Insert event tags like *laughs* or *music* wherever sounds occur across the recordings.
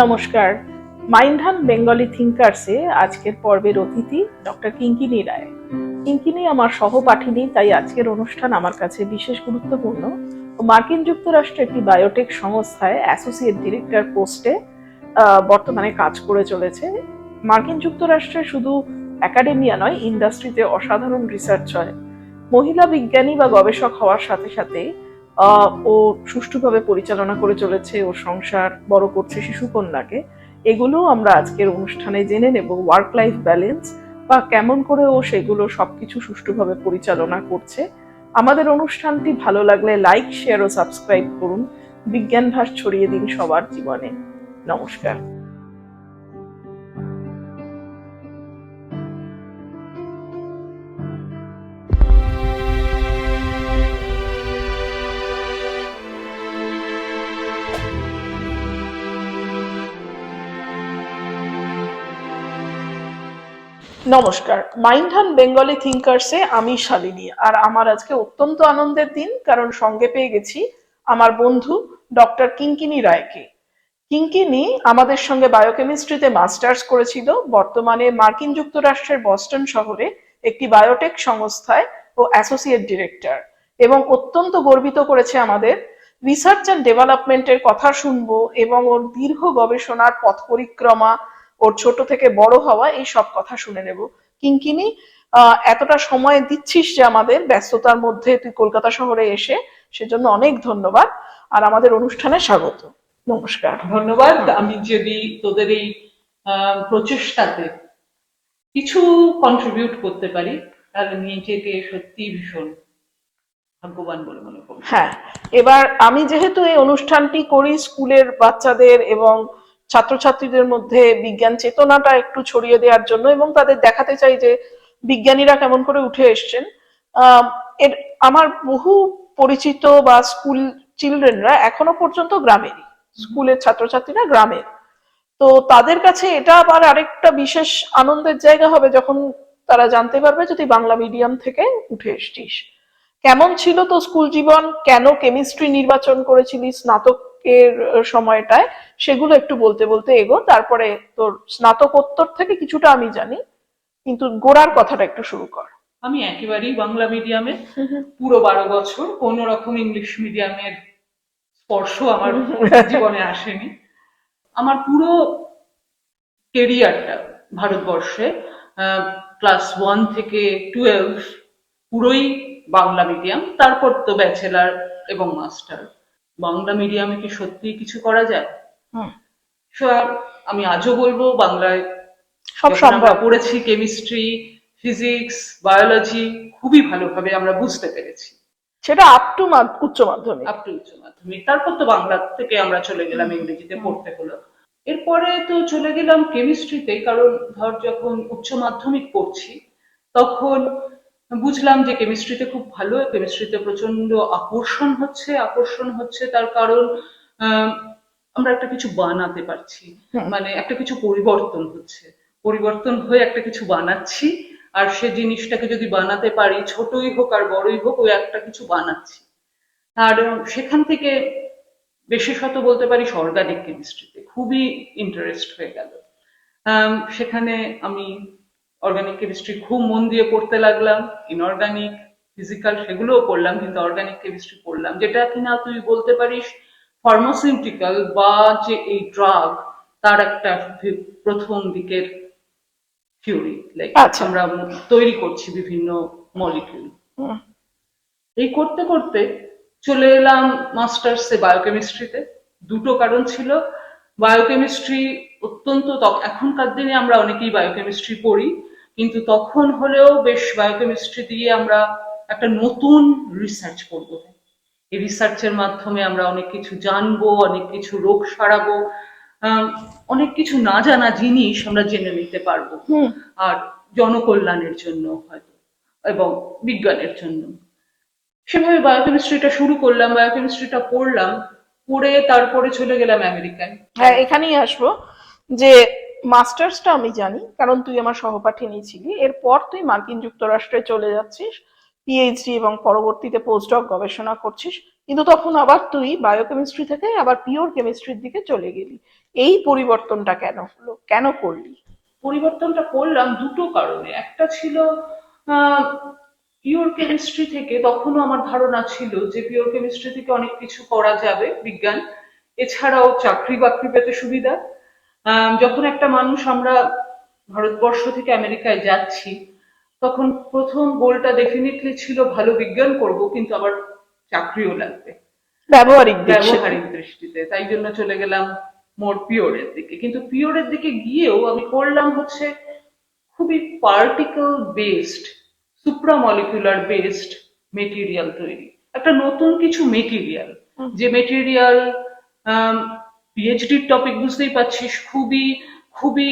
নমস্কার। মাইন্ডহান বেঙ্গলি থিঙ্কার্সে আজকের পর্বের অতিথি ডক্টর কিঙ্কিনি রায়। কিঙ্কিনি আমার সহপাঠিনী, তাই আজকের অনুষ্ঠান আমার কাছে বিশেষ গুরুত্বপূর্ণ। মার্কিন যুক্তরাষ্ট্রের একটি বায়োটেক সংস্থায় অ্যাসোসিয়েট ডিরেক্টর পোস্টে বর্তমানে কাজ করে চলেছে। মার্কিন যুক্তরাষ্ট্রে শুধু একাডেমিয়া নয়, ইন্ডাস্ট্রিতে অসাধারণ রিসার্চ হয়। মহিলা বিজ্ঞানী বা গবেষক হওয়ার সাথে সাথে ও সুষ্ঠুভাবে পরিচালনা করে চলেছে ওর সংসার বড় করছে শিশুকন্যাকে। এগুলো আমরা আজকের অনুষ্ঠানে জেনে নেব ওয়ার্ক লাইফ ব্যালেন্স বা কেমন করে ও সেগুলো সবকিছু সুষ্ঠুভাবে পরিচালনা করছে। আমাদের অনুষ্ঠানটি ভালো লাগলে লাইক শেয়ার ও সাবস্ক্রাইব করুন। বিজ্ঞান ভাস ছড়িয়ে দিন সবার জীবনে। নমস্কার। নমস্কার। মাইন্ডহান বেঙ্গলি থিঙ্কার্সে আমি শালিনী, আর আমার আজকে অত্যন্ত আনন্দের দিন, কারণ সঙ্গে পেয়ে গেছি আমার বন্ধু ডক্টর কিঙ্কিনি রায়কে। কিঙ্কিনি আমাদের সঙ্গে বায়োকেমিস্ট্রিতে মাস্টার্স করেছিল, বর্তমানে মার্কিন যুক্তরাষ্ট্রের বস্টন শহরে একটি বায়োটেক সংস্থায় ও অ্যাসোসিয়েট ডিরেক্টর এবং অত্যন্ত গর্বিত করেছে আমাদের। রিসার্চ অ্যান্ড ডেভেলপমেন্টের কথা শুনব এবং ওর দীর্ঘ গবেষণার পথ পরিক্রমা ওর ছোট থেকে বড় হওয়া এই সব কথা শুনে নেব। কিঙ্কিনি এতটা সময় দিচ্ছিস যে আমাদের ব্যস্ততার মধ্যে তুই কলকাতা শহরে এসে সেজন্য অনেক ধন্যবাদ। আর আমাদের অনুষ্ঠানে স্বাগত। নমস্কার। ধন্যবাদ। আমি যদি তোদের এই প্রচেষ্টাতে কিছু কন্ট্রিবিউট করতে পারি তাহলে নিজেকে সত্যি ভীষণ ভাগ্যবান বলে মনে করি হ্যাঁ এবার আমি যেহেতু এই অনুষ্ঠানটি করি স্কুলের বাচ্চাদের এবং ছাত্রছাত্রীদের মধ্যে বিজ্ঞান চেতনাটা একটু ছড়িয়ে দেওয়ার জন্য এবং তাদের দেখাতে চাই যে বিজ্ঞানীরা কেমন করে উঠে এসছেন। এর, আমার বহু পরিচিত বা স্কুল চিলড্রেনরা এখনও পর্যন্ত গ্রামেরই। স্কুলের ছাত্রছাত্রীরা গ্রামের। তো তাদের কাছে এটা আবার আরেকটা বিশেষ আনন্দের জায়গা হবে যখন তারা জানতে পারবে যদি বাংলা মিডিয়াম থেকে উঠে এসছিস। কেমন ছিল তো স্কুল জীবন? কেন কেমিস্ট্রি নির্বাচন করেছিলি স্নাতকের সময়টায়? সেগুলো একটু বলতে বলতে এগো তারপরে তোর স্নাতকোত্তর থেকে কিছুটা আমি জানি কিন্তু গোড়ার কথাটা একটু শুরু কর। আমি একেবারেই বাংলা মিডিয়ামে পুরো বারো বছর কোন রকম ইংলিশ মিডিয়ামের স্পর্শ আমার জীবনে আসেনি। আমার পুরো কেরিয়ারটা ভারতবর্ষে ক্লাস ওয়ান থেকে টুয়েলভ পুরোই বাংলা মিডিয়াম তারপর তো ব্যাচেলার এবং মাস্টার বাংলা মিডিয়ামে কি সত্যি কিছু করা যায়? আমি আজও বলব বাংলায় সব সম্ভব। পড়েছি কেমিস্ট্রি ফিজিক্স বায়োলজি খুবই ভালোভাবে আমরা বুঝতে পেরেছি। সেটা আপ টু উচ্চ মাধ্যমিক। আপ টু উচ্চ মাধ্যমিক। তারপর তো বাংলা থেকে আমরা চলে গেলাম ইংরেজিতে পড়তে হলো। এরপরে তো চলে গেলাম কেমিস্ট্রিতে কারণ ধর যখন উচ্চ মাধ্যমিক পড়ছি তখন বুঝলাম যে কেমিস্ট্রিতে খুব ভালো কেমিস্ট্রিতে প্রচণ্ড আকর্ষণ হচ্ছে আকর্ষণ হচ্ছে তার কারণ আহ, আমরা একটা কিছু বানাতে পারছি। মানে একটা কিছু পরিবর্তন হচ্ছে। পরিবর্তন হয়ে একটা কিছু বানাচ্ছি আর সে জিনিসটাকে যদি বানাতে পারি ছোটই হোক আর বড়ই হোক ওই একটা কিছু বানাচ্ছি। আর সেখান থেকে বিশেষত বলতে পারি অর্গানিক কেমিস্ট্রিতে খুবই ইন্টারেস্ট হয়ে গেল। সেখানে আমি অর্গানিক কেমিস্ট্রি খুব মন দিয়ে পড়তে লাগলাম ইনঅর্গানিক ফিজিক্যাল সেগুলোও পড়লাম কিন্তু অর্গানিক কেমিস্ট্রি পড়লাম। যেটা কিনা তুই বলতে পারিস ফার্মাসিউটিক্যাল বা যে এই ড্রাগ তার একটা প্রথম দিকের থিওরি লাইক আচ্ছা। আমরা তৈরি করছি বিভিন্ন মলিকিউল এই করতে করতে চলে এলাম মাস্টার্সে বায়োকেমিস্ট্রিতে দুটো কারণ ছিল। বায়োকেমিস্ট্রি অত্যন্ত এখনকার দিনে আমরা অনেকেই বায়োকেমিস্ট্রি পড়ি কিন্তু তখন হলেও বেশ বায়োকেমিস্ট্রি দিয়ে আমরা একটা নতুন রিসার্চ করব। এই রিসার্চের মাধ্যমে আমরা অনেক কিছু জানব অনেক কিছু রোগ সারাবো অনেক কিছু না জানা জিনিস আমরা জেনে নিতে পারব। আর জনকল্যাণের জন্য হয়তো এবং বিজ্ঞানের জন্য। সেভাবে বায়োকেমিস্ট্রিটা শুরু করলাম বায়োকেমিস্ট্রিটা পড়লাম পড়ে তারপরে চলে গেলাম আমেরিকায়। হ্যাঁ এখানেই আসব যে মাস্টার্সটা আমি জানি কারণ তুই আমার সহপাঠিনী ছিলি। এরপর তুই মার্কিন যুক্তরাষ্ট্রে চলে যাচ্ছিস পিএইচডি এবং পরবর্তীতে পোস্টডক গবেষণা করছিস, কিন্তু তখন আবার তুই বায়োকেমিস্ট্রি থেকে আবার পিওর কেমিস্ট্রির দিকে চলে গেলি। এই পরিবর্তনটা কেন হলো? কেন করলি? পরিবর্তনটা করলাম দুটো কারণে। একটা ছিল পিওর কেমিস্ট্রি থেকে তখনও আমার ধারণা ছিল যে পিওর কেমিস্ট্রি থেকে অনেক কিছু করা যাবে, বিজ্ঞান। এছাড়াও চাকরি বাকরি পেতে সুবিধা। যখন একটা মানুষ আমরা ভারতবর্ষ থেকে আমেরিকায় যাচ্ছি তখন প্রথম গোলটা ডেফিনেটলি ছিল ভালো বিজ্ঞান করব কিন্তু আবার চাকরিও লাগবে। ব্যবহারিক ব্যবহারিক দৃষ্টিতে। তাই জন্য চলে গেলাম মোর পিওরের দিকে। কিন্তু পিওরের দিকে গিয়েও আমি করলাম হচ্ছে খুবই particle based supramolecular based material তৈরি। একটা নতুন কিছু মেটেরিয়াল। যে মেটেরিয়াল পিএইচডির টপিক বুঝতেই পারছিস খুবই খুবই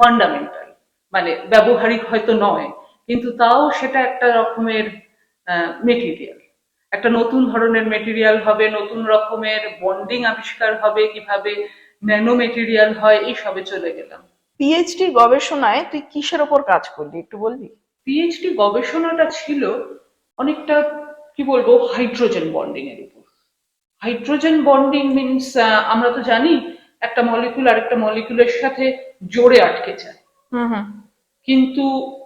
ফান্ডামেন্টাল মানে ব্যবহারিক হয়তো নয় কিন্তু তাও সেটা একটা রকমের মেটেরিয়াল একটা নতুন ধরনের মেটেরিয়াল হবে নতুন রকমের বন্ডিং আবিষ্কার হবে কীভাবে ন্যানো মেটেরিয়াল হয় এই সবে চলে গেলাম। পিএইচডি গবেষণায় তুই কিসের ওপর কাজ করলি একটু বলবি? পিএইচডি গবেষণাটা ছিল অনেকটা কি বলব হাইড্রোজেন বন্ডিং এর উপর। হাইড্রোজেন বন্ডিং মিনস আমরা তো জানি একটা মলিকুল আর একটা মলিকুলের সাথে জোরে আটকে যায়। হুম হুম। কিন্তু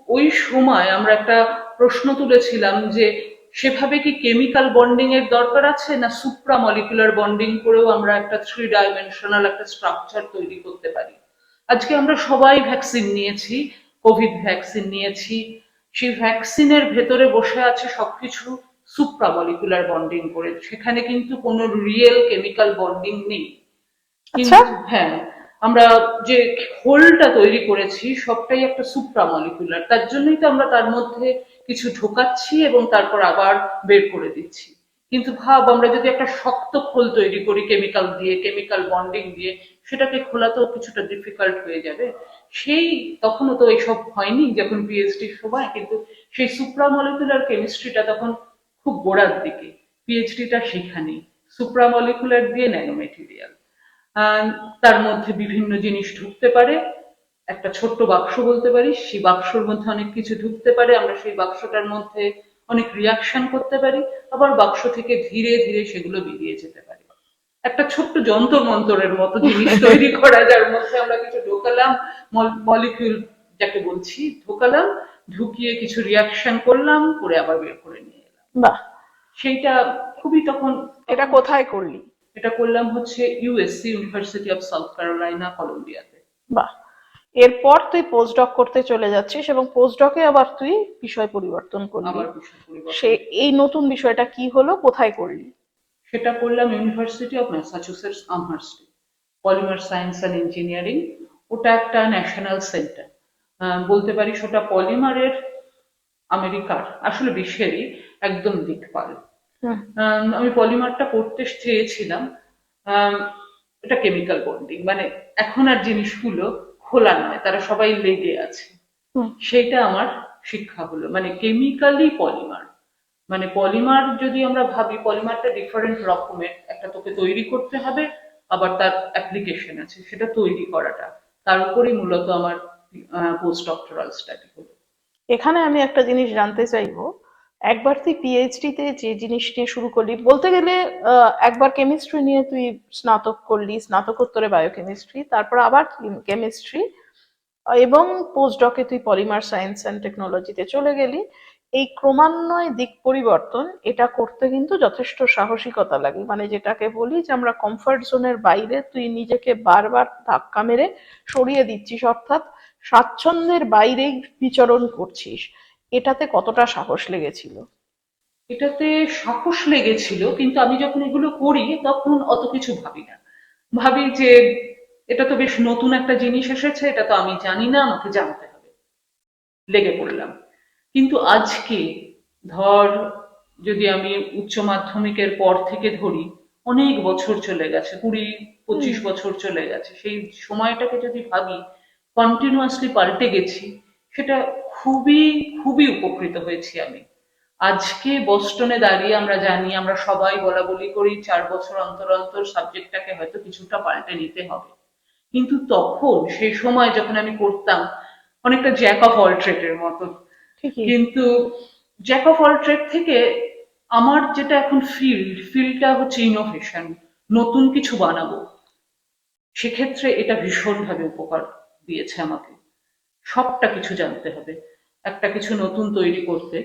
ওই সময় আমরা একটা প্রশ্ন তুলেছিলাম যে সেভাবে কি কেমিক্যাল বন্ডিং এর দরকার আছে না সুপ্রা মলিকুলার বন্ডিং করেও আমরা একটা থ্রি ডাইমেনশনাল একটা স্ট্রাকচার তৈরি করতে পারি? আজকে আমরা সবাই ভ্যাকসিন নিয়েছি কোভিড ভ্যাকসিন নিয়েছি সেই ভ্যাকসিনের ভেতরে বসে আছে সবকিছু সুপ্রা মলিকুলার বন্ডিং করে। সেখানে কিন্তু কোনো রিয়েল কেমিক্যাল বন্ডিং নেই। আচ্ছা। কিন্তু হ্যাঁ আমরা যে হোলটা তৈরি করেছি, সবটাই একটা সুপ্রা মলিকুলার তার জন্যই তো আমরা তার মধ্যে কিছু ঢোকাচ্ছি এবং তারপর আবার বের করে দিচ্ছি। কিন্তু ভাব, আমরা যদি একটা শক্ত খোল তৈরি করি কেমিক্যাল দিয়ে কেমিক্যাল বন্ডিং দিয়ে, সেটাকে খোলা তো কিছুটা ডিফিকাল্ট হয়ে যাবে। সেই, তখনও তো এইসব হয়নি যখন পিএইচডির সময়, কিন্তু সেই সুপ্রামলিকুলার কেমিস্ট্রিটা তখন খুব গোড়ার দিকে। পিএইচডিটা সেখানেই। সুপ্রামলিকুলার দিয়ে ন্যানো মেটেরিয়াল তার মধ্যে বিভিন্ন জিনিস ঢুকতে পারে। একটা ছোট্ট বাক্স বলতে পারি সেই বাক্সর মধ্যে অনেক কিছু ঢুকতে পারে। আমরা সেই বাক্সটার মধ্যে অনেক রিয়াকশন করতে পারি। আবার বাক্স থেকে ধীরে ধীরে সেগুলো বেরিয়ে যেতে পারে। একটা ছোট্ট যন্ত্র মন্তরের মতো জিনিস *laughs* তৈরি করা যার মধ্যে আমরা কিছু ঢোকালাম মলিকিউল যাকে বলছি ঢোকালাম ঢুকিয়ে কিছু রিয়াকশন করলাম করে আবার বের করে নিয়ে এলাম। বাহ। সেইটা খুবই তখন এটা কোথায় করলি? এটা করলাম হচ্ছে USC university of south Carolina কলম্বিয়াতে বাহ। এরপর তুই পোস্টডক করতে চলে যাচ্ছিস এবং পোস্টডকে আবার তুই বিষয় পরিবর্তন করলি। সে এই নতুন বিষয়টা কি হলো কোথায় করলি? সেটা করলাম ইউনিভার্সিটি অফ ম্যাসাচুসেটস আমহার্স্টে পলিমার সায়েন্স অ্যান্ড ইঞ্জিনিয়ারিং ওটা একটা ন্যাশনাল সেন্টার বলতে পারিস ওটা পলিমারের আমেরিকার আসলে বিশ্বেরই একদম দিকপাল। আম, আমি পলিমারটা পড়তে চেয়েছিলাম। এটা কেমিক্যাল বন্ডিং মানে এখন আর জিনিসগুলো খোলা নয় তারা সবাই লেগে আছে। সেইটা আমার শিক্ষা হলো। মানে কেমিক্যালি পলিমার মানে পলিমার যদি আমরা ভাবি পলিমারটা ডিফারেন্ট রকমের। একটা তোকে তৈরি করতে হবে আবার তার অ্যাপ্লিকেশন আছে সেটা তৈরি করাটা। তার উপরেই মূলত আমার পোস্ট ডক্টরাল স্টাডি হলো। এখানে আমি একটা জিনিস জানতে চাইব একবার তুই পিএইচডি তে যে জিনিস নিয়ে শুরু করলি, বলতে গেলে একবার কেমিস্ট্রি নিয়ে তুই স্নাতক করলি, স্নাতকোত্তরে বায়োকেমিস্ট্রি তারপর আবার কেমিস্ট্রি এবং পোস্টডকে তুই পলিমার সায়েন্স অ্যান্ড টেকনোলজিতে চলে গেলি। এই ক্রমান্বয়ে দিক পরিবর্তন, এটা করতে কিন্তু যথেষ্ট সাহসিকতা লাগে। মানে যেটাকে বলি যে আমরা কমফর্ট জোনের বাইরে তুই নিজেকে বারবার ধাক্কা মেরে সরিয়ে দিচ্ছিস, অর্থাৎ স্বাচ্ছন্দ্যের বাইরেই বিচরণ করছিস। এটাতে কতটা সাহস লেগেছিল? এটাতে সাহস লেগেছিল কিন্তু আমি যখন এগুলো করি তখন অত কিছু ভাবি না। ভাবি যে এটা তো বেশ নতুন একটা জিনিস এসেছে এটা তো আমি জানি না আমাকে জানতে হবে। লেগে পড়লাম। কিন্তু আজকে ধর যদি আমি উচ্চ মাধ্যমিকের পর থেকে ধরি অনেক বছর চলে গেছে কুড়ি পঁচিশ বছর চলে গেছে সেই সময়টাকে যদি ভাবি কন্টিনিউয়াসলি পাল্টে গেছি সেটা খুবই খুবই উপকৃত হয়েছি আমি। আজকে বস্টনে দাঁড়িয়ে আমরা জানি আমরা সবাই বলা বলি করি চার বছর অন্তর অন্তর সাবজেক্টটাকে হয়তো কিছুটা পাল্টে নিতে হবে। কিন্তু তখন সেই সময় যখন আমি করতাম অনেকটা জ্যাক অফ অল ট্রেডের মতো। কিন্তু জ্যাক অফ অল ট্রেড থেকে আমার যেটা এখন ফিল্ড ফিল্ডটা হচ্ছে ইনোভেশন নতুন কিছু বানাবো। সেক্ষেত্রে এটা ভীষণভাবে উপকার দিয়েছে আমাকে। সবটা কিছু জানতে হবে, একটা কিছু নতুন তৈরি করতে।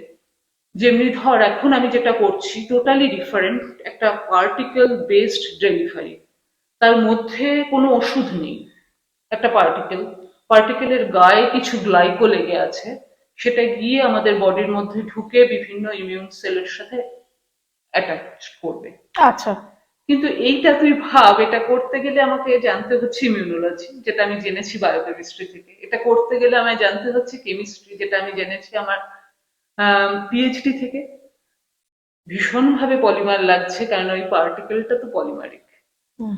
যেমনি ধর, এখন আমি যেটা করছি টোটালি ডিফারেন্ট একটা পার্টিকেল বেসড ডেলিভারি তার মধ্যে কোনো ওষুধ নেই, একটা পার্টিকেল পার্টিকেলের গায়ে কিছু গ্লাইকো লেগে আছে, সেটা গিয়ে আমাদের বডির মধ্যে ঢুকে বিভিন্ন ইমিউন সেলের সাথে অ্যাটাচ করবে। আচ্ছা। কিন্তু এইটা তুই ভাব এটা করতে গেলে আমাকে জানতে হচ্ছে ইমিউনোলজি যেটা আমি জেনেছি বায়োকেমিস্ট্রি থেকে। এটা করতে গেলে আমায় জানতে হচ্ছে কেমিস্ট্রি যেটা আমি জেনেছি আমার পিএইচডি থেকে। ভীষণভাবে পলিমার লাগছে কারণ ওই পার্টিকেলটা তো পলিমারিক হুম।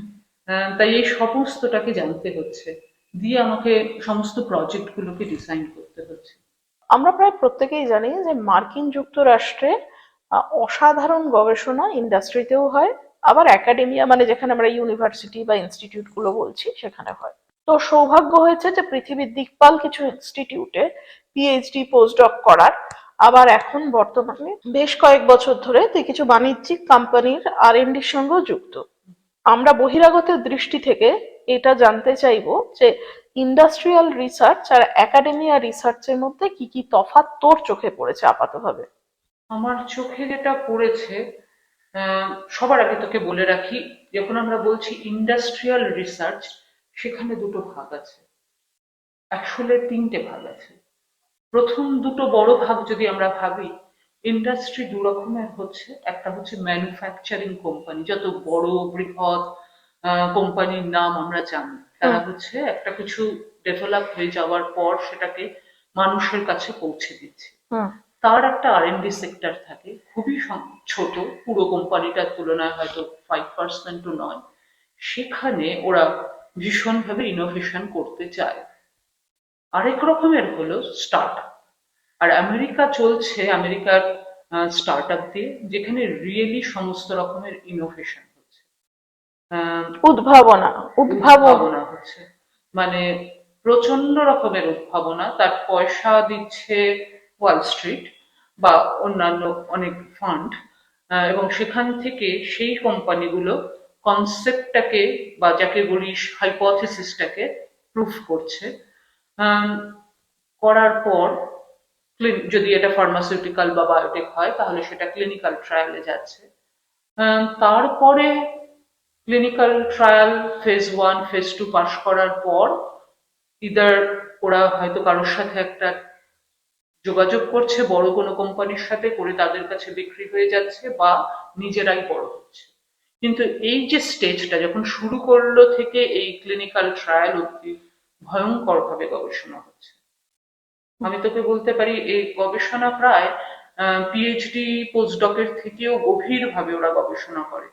তাই এই সমস্তটাকে জানতে হচ্ছে। দিয়ে আমাকে সমস্ত প্রজেক্ট গুলোকে ডিজাইন করতে হচ্ছে। আমরা প্রায় প্রত্যেকেই জানি যে মার্কিন যুক্তরাষ্ট্রে অসাধারণ গবেষণা ইন্ডাস্ট্রিতেও হয় আবার একাডেমিয়া মানে যেখানে আমরা ইউনিভার্সিটি বা ইনস্টিটিউটগুলো বলছি, সেখানে হয়। তো সৌভাগ্য হয়েছে যে পৃথিবীর দিকপাল কিছু ইনস্টিটিউটে পিএইচডি পোস্টডক করার। আবার এখন বর্তমানে বেশ কয়েক বছর ধরে তুই কিছু বাণিজ্যিক কোম্পানির আর এর সঙ্গেও যুক্ত। আমরা বহিরাগতের দৃষ্টি থেকে এটা জানতে চাইব যে ইন্ডাস্ট্রিয়াল রিসার্চ আর একাডেমিয়া রিসার্চের মধ্যে কি কি তফাৎ তোর চোখে পড়েছে আপাতভাবে? আমার চোখে যেটা পড়েছে সবার আগে তোকে বলে রাখি যখন আমরা বলছি ইন্ডাস্ট্রিয়াল রিসার্চ সেখানে দুটো ভাগ আছে। আসলে তিনটে ভাগ আছে। প্রথম দুটো বড় ভাগ যদি আমরা ভাবি ইন্ডাস্ট্রি দু রকমের হচ্ছে। একটা হচ্ছে ম্যানুফ্যাকচারিং কোম্পানি যত বড় বৃহৎ কোম্পানির নাম আমরা জানি। তারা হচ্ছে একটা কিছু ডেভেলপ হয়ে যাওয়ার পর সেটাকে মানুষের কাছে পৌঁছে দিচ্ছে। তার একটা আর এন ডি সেক্টর থাকে খুবই ছোট পুরো কোম্পানিটার তুলনায় হয়তো ফাইভ পার্সেন্টও নয়। সেখানে ওরা ভীষণভাবে ইনোভেশন করতে চায়। আরেক রকমের হলো স্টার্ট আর আমেরিকা চলছে আমেরিকার স্টার্ট আপ দিয়ে যেখানে রিয়েলি সমস্ত রকমের ইনোভেশন হচ্ছে। উদ্ভাবন উদ্ভাবনা। হচ্ছে। মানে প্রচণ্ড রকমের উদ্ভাবনা তার পয়সা দিচ্ছে ওয়াল স্ট্রিট বা অন্যান্য অনেক ফান্ড এবং সেখান থেকে সেই কোম্পানিগুলো কনসেপ্টটাকে বা যাকে বলিস হাইপোথিসিসটাকে প্রুফ করছে। করার পর যদি এটা ফার্মাসিউটিক্যাল বা বায়োটেক হয়, তাহলে সেটা ক্লিনিক্যাল ট্রায়ালে যাচ্ছে। তারপরে clinical trial phase one phase two pass করার পর ইদার ওরা হয়তো কারোর সাথে একটা যোগাযোগ করছে, বড় কোনো কোম্পানির সাথে করে তাদের কাছে বিক্রি হয়ে যাচ্ছে বা নিজেরাই বড় হচ্ছে। কিন্তু এই যে স্টেজটা যখন শুরু করল থেকে এই ক্লিনিক্যাল ট্রায়াল অব্দি ভয়ঙ্কর ভাবে গবেষণা হচ্ছে। আমি তোকে বলতে পারি, এই গবেষণা প্রায় পিএইচডি পোস্টডকের থেকেও গভীর ভাবে ওরা গবেষণা করে।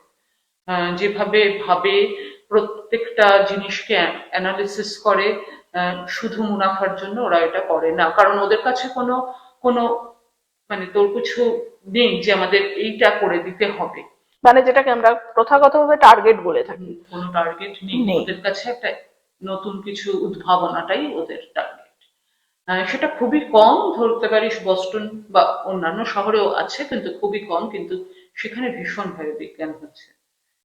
যেভাবে ভাবে প্রত্যেকটা জিনিসকে অ্যানালিসিস করে শুধু মুনাফার জন্য ওরা এটা করে না। কারণ ওদের কাছে কোনো কোনো মানে তোর কিছু নেই যে আমাদের এইটা করে দিতে হবে। মানে যেটাকে আমরা প্রথাগতভাবে টার্গেট বলে থাকি। কোনো টার্গেট নেই। ওদের কাছে একটা নতুন কিছু উদ্ভাবনাটাই ওদের টার্গেট সেটা খুবই কম ধরতে পারিস বস্টন বা অন্যান্য শহরেও আছে কিন্তু খুবই কম কিন্তু সেখানে ভীষণভাবে বিজ্ঞান হচ্ছে।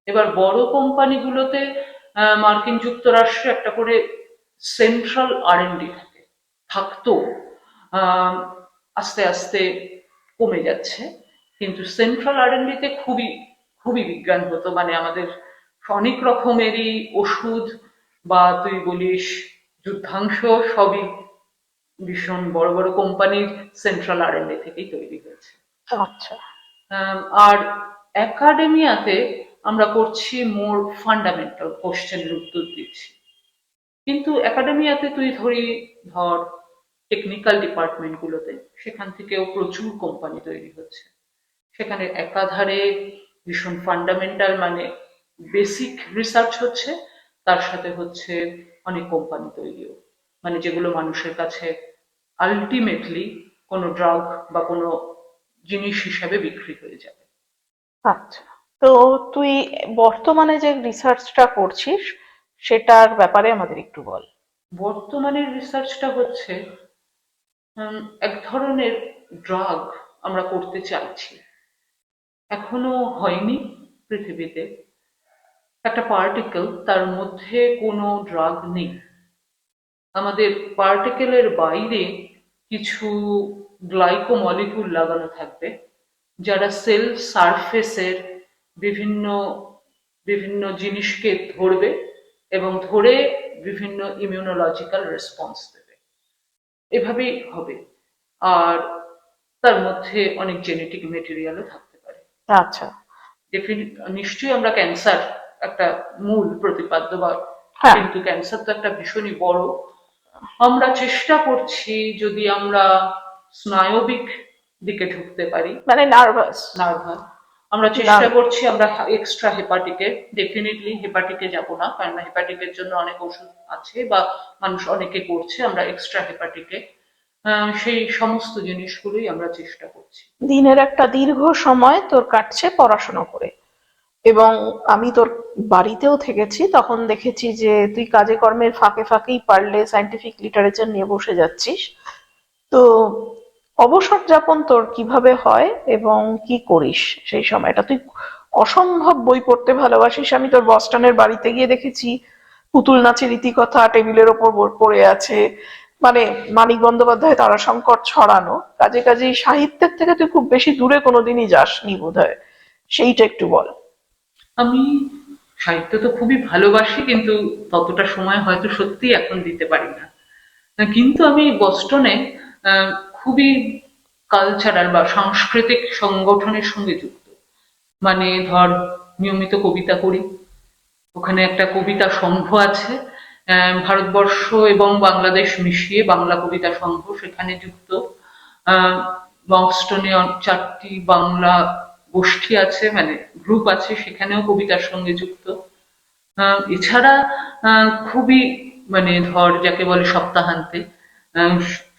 এবার বড় কোম্পানিগুলোতে মার্কিন যুক্তরাষ্ট্রে একটা করে সেন্ট্রাল আর থাকে। থাকতো আস্তে আস্তে কমে যাচ্ছে। কিন্তু সেন্ট্রাল আর তে খুবই খুবই বিজ্ঞান হতো। মানে আমাদের অনেক রকমেরই ওষুধ বা তুই বলিস যুদ্ধাংশ সবই ভীষণ বড় বড় কোম্পানির সেন্ট্রাল আর থেকেই তৈরি হয়েছে। আচ্ছা। আর একাডেমিয়াতে আমরা করছি মোর ফান্ডামেন্টাল কোশ্চেনের উত্তর দিচ্ছি। কিন্তু একাডেমিয়াতে তুই ধরি, ধর টেকনিক্যাল ডিপার্টমেন্ট গুলোতে সেখান থেকেও প্রচুর কোম্পানি তৈরি হচ্ছে। সেখানে একাধারে ভীষণ ফান্ডামেন্টাল মানে বেসিক রিসার্চ হচ্ছে, তার সাথে হচ্ছে অনেক কোম্পানি তৈরিও। মানে যেগুলো মানুষের কাছে আলটিমেটলি কোনো ড্রাগ বা কোনো জিনিস হিসাবে বিক্রি হয়ে যাবে। আচ্ছা তো তুই বর্তমানে যে রিসার্চটা করছিস সেটার ব্যাপারে আমাদের একটু বল। বর্তমানের রিসার্চটা হচ্ছে এক ধরনের ড্রাগ আমরা করতে চাইছি। এখনও হয়নি পৃথিবীতে। একটা পার্টিকেল তার মধ্যে কোনো ড্রাগ নেই। আমাদের পার্টিকেলের বাইরে কিছু গ্লাইকোমলিকুল লাগানো থাকবে, যারা সেল সারফেসের বিভিন্ন বিভিন্ন জিনিসকে ধরবে। এবং ধরে বিভিন্ন ইমিউনোলজিক্যাল রেসপন্স দেবে। এভাবেই হবে। আর তার মধ্যে অনেক জেনেটিক মেটেরিয়ালও থাকতে পারে। আচ্ছা। নিশ্চয়ই আমরা ক্যান্সার একটা মূল প্রতিপাদ্য বা হ্যাঁ। কিন্তু ক্যান্সার তো একটা ভীষণই বড়। আমরা চেষ্টা করছি যদি আমরা স্নায়বিক দিকে ঢুকতে পারি। মানে নার্ভাস নার্ভাস আমরা চেষ্টা করছি আমরা এক্সট্রা হেপাটিকে ডেফিনেটলি হেপাটিকে যাব না কারণ হেপাটিকের জন্য অনেক ওষুধ আছে বা মানুষ অনেকে করছে আমরা এক্সট্রা হেপাটিকে সেই সমস্ত জিনিসগুলোই আমরা চেষ্টা করছি। দিনের একটা দীর্ঘ সময় তোর কাটছে পড়াশোনা করে। এবং আমি তোর বাড়িতেও থেকেছি তখন দেখেছি যে তুই কাজে কর্মের ফাঁকে ফাঁকেই পারলে সায়েন্টিফিক লিটারেচার নিয়ে বসে যাচ্ছিস। তো অবসর যাপন তোর কীভাবে হয় এবং কি করিস সেই সময়টা? তুই অসম্ভব বই পড়তে ভালোবাসিস। আমি তোর বস্টনের বাড়িতে গিয়ে দেখেছি। পুতুল নাচের ইতিকথা টেবিলের ওপর পড়ে আছে। মানে মানিক বন্দ্যোপাধ্যায় তারাশঙ্কর ছড়ানো। কাজে কাজে সাহিত্যের থেকে তুই খুব বেশি দূরে কোনোদিনই যাসনি বোধ হয় সেইটা একটু বল। আমি সাহিত্য তো খুবই ভালোবাসি, কিন্তু ততটা সময় হয়তো সত্যি এখন দিতে পারি না। কিন্তু আমি বস্টনে খুবই কালচারাল বা সাংস্কৃতিক সংগঠনের সঙ্গে যুক্ত। মানে ধর, নিয়মিত কবিতা করি। ওখানে একটা কবিতা সংঘ আছে। ভারতবর্ষ এবং বাংলাদেশ মিশিয়ে বাংলা কবিতা সংঘ সেখানে যুক্ত। বক্সটনে চারটি বাংলা গোষ্ঠী আছে মানে গ্রুপ আছে, সেখানেও কবিতার সঙ্গে যুক্ত। এছাড়া খুবই মানে ধর, যাকে বলে সপ্তাহান্তে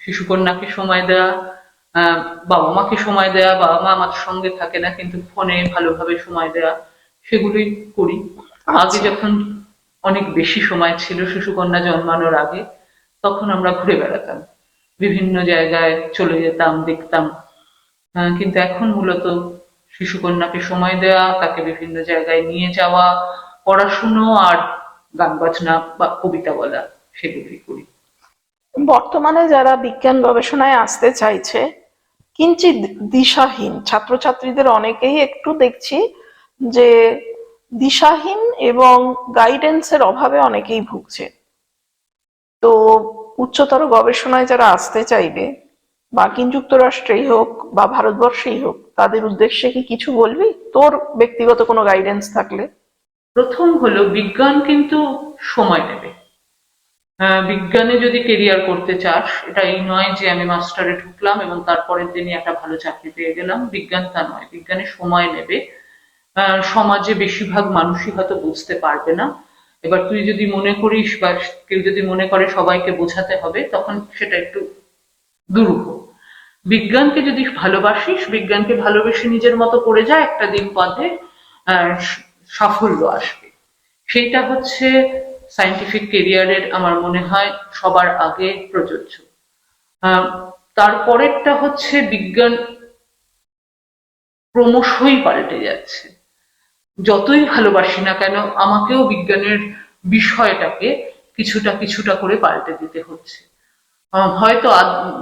শিশুকন্যাকে সময় দেওয়া আহ, বাবা মাকে সময় দেওয়া বাবা মা আমার সঙ্গে থাকে না কিন্তু ফোনে ভালোভাবে সময় দেওয়া সেগুলোই করি। আগে আচ্ছা। যখন অনেক বেশি সময় ছিল শিশুকন্যা জন্মানোর আগে তখন আমরা ঘুরে বেড়াতাম। বিভিন্ন জায়গায় চলে যেতাম দেখতাম। কিন্তু এখন মূলত শিশুকন্যাকে সময় দেওয়া তাকে বিভিন্ন জায়গায় নিয়ে যাওয়া পড়াশুনো আর গান বাজনা বা কবিতা বলা সেগুলোই করি। বর্তমানে যারা বিজ্ঞান গবেষণায় আসতে চাইছে কিঞ্চিত দিশাহীন, ছাত্রছাত্রীদের অনেকেই একটু দেখছি যে দিশাহীন এবং গাইডেন্সের অভাবে অনেকেই ভুগছে। তো উচ্চতর গবেষণায় যারা আসতে চাইবে মার্কিন যুক্তরাষ্ট্রেই হোক বা ভারতবর্ষেই হোক, তাদের উদ্দেশ্যে কি কিছু বলবি? তোর ব্যক্তিগত কোনো গাইডেন্স থাকলে? প্রথম হলো বিজ্ঞান কিন্তু সময় নেবে। বিজ্ঞানে যদি কেরিয়ার করতে চাস এটা এই নয় যে আমি মাস্টারে ঢুকলাম এবং তারপরের দিনই একটা ভালো চাকরি পেয়ে গেলাম। বিজ্ঞান তা নয়। বিজ্ঞানে সময় নেবে। সমাজে বেশিরভাগ মানুষই হয়তো বুঝতে পারবে না। এবার তুই যদি মনে করিস বা কেউ যদি মনে করে সবাইকে বোঝাতে হবে, তখন সেটা একটু দুরূহ। বিজ্ঞানকে যদি ভালোবাসিস, বিজ্ঞানকে ভালোবেসে নিজের মতো করে যা, একটা দিন পথে সাফল্য আসবে। সেইটা হচ্ছে সায়েন্টিফিক কেরিয়ারের আমার মনে হয় সবার আগে প্রযোজ্য। তারপরেরটা হচ্ছে বিজ্ঞান ক্রমশই পাল্টে যাচ্ছে। যতই ভালোবাসি না কেন, আমাকেও বিজ্ঞানের বিষয়টাকে কিছুটা কিছুটা করে পাল্টে দিতে হচ্ছে। হয়তো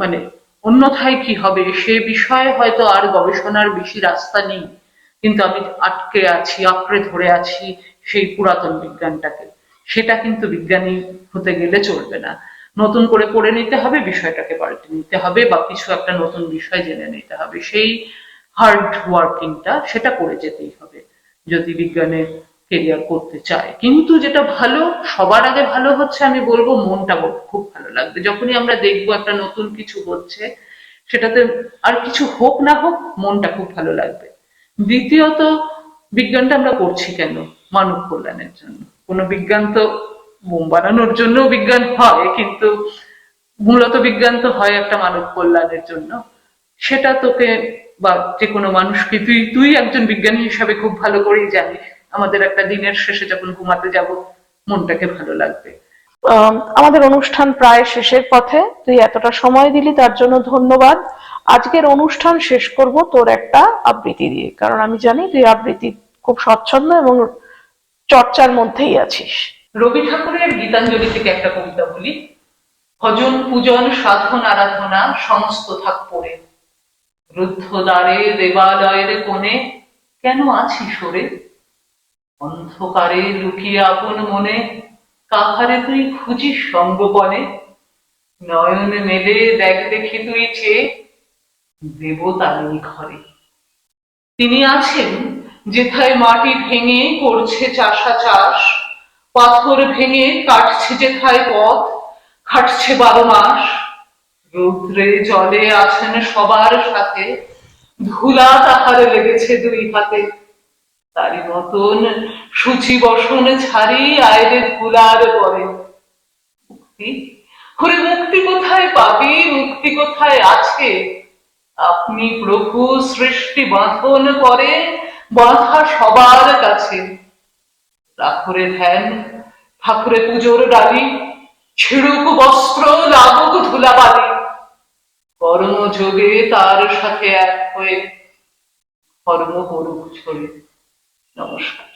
মানে অন্যথায় কি হবে, সে বিষয়ে হয়তো আর গবেষণার বেশি রাস্তা নেই। কিন্তু আমি আটকে আছি, আঁকড়ে ধরে আছি সেই পুরাতন বিজ্ঞানটাকে। সেটা কিন্তু বিজ্ঞানী হতে গেলে চলবে না। নতুন করে পড়ে নিতে হবে, বিষয়টাকে পাল্টে নিতে হবে বা কিছু একটা নতুন বিষয় জেনে নিতে হবে। সেই হার্ড ওয়ার্কিংটা সেটা করে যেতেই হবে, যদি বিজ্ঞানে কেরিয়ার করতে চায়। কিন্তু যেটা ভালো, সবার আগে ভালো হচ্ছে, আমি বলব মনটা খুব ভালো লাগবে। যখনই আমরা দেখব একটা নতুন কিছু হচ্ছে, সেটাতে আর কিছু হোক না হোক, মনটা খুব ভালো লাগবে। দ্বিতীয়ত, বিজ্ঞানটা আমরা করছি কেন? মানব কল্যাণের জন্য। কোনো বিজ্ঞান তো বানানোর জন্য বিজ্ঞান হয় কিন্তু মূলত বিজ্ঞান তো হয় একটা মানব কল্যাণের জন্য। সেটা তোকে বা যে কোনো মানুষকে তুই তুই একজন বিজ্ঞানী হিসাবে খুব ভালো করেই জানিস। আমাদের একটা দিনের শেষে যখন ঘুমাতে যাব মনটাকে ভালো লাগবে। আম, আমাদের অনুষ্ঠান প্রায় শেষের পথে। তুই এতটা সময় দিলি তার জন্য ধন্যবাদ। আজকের অনুষ্ঠান শেষ করব তোর একটা আবৃত্তি দিয়ে। কারণ আমি জানি তুই আবৃত্তি খুব স্বচ্ছন্দ এবং চর্চার মধ্যেই আছিস। রবি ঠাকুরের গীতাঞ্জলি থেকে একটা কবিতা বলি। ভজন, পূজন, সাধন, আরাধনা সমস্ত থাক পড়ে। রুদ্ধ দ্বারে, দেবালয়ের কোণে কেন আছি সরে অন্ধকারে লুকিয়ে আপন মনে কাহারে তুই খুঁজিস সঙ্গপনে? নয়ন মেলে দেখ দেখি তুই চেয়ে দেবতারই ঘরে তিনি আছেন যেথায় মাটি ভেঙে করছে চাষা চাষ, পাথর ভেঙে কাটছে যেথায় পথ, খাটছে বারো মাস। রৌদ্রে জলে আছেন সবার সাথে, ধুলা তাহার লেগেছে দুই হাতে। তারই মতন সূচি বসন ছাড়ি আয়রে ধুলার পরে। মুক্তি? ওরে মুক্তি কোথায় পাবি? মুক্তি কোথায় আছে? আপনি প্রভু সৃষ্টি বাঁধন করে বাঁধা সবার কাছে। রাখরে ধ্যান, ঠাকুরে পুজোর ডালি ছিড়ুক বস্ত্র লাগুক ধুলাবালি। কর্মযোগে তার সাথে এক হয়ে কর্ম করুক ছড়ে নমস্কার।